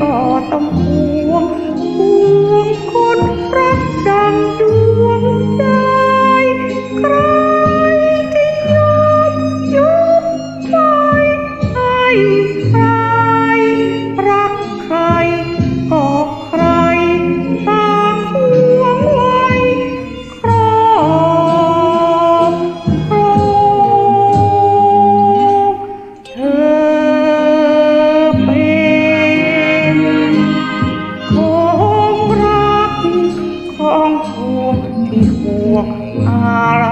ក៏ទំ วงวงอะไร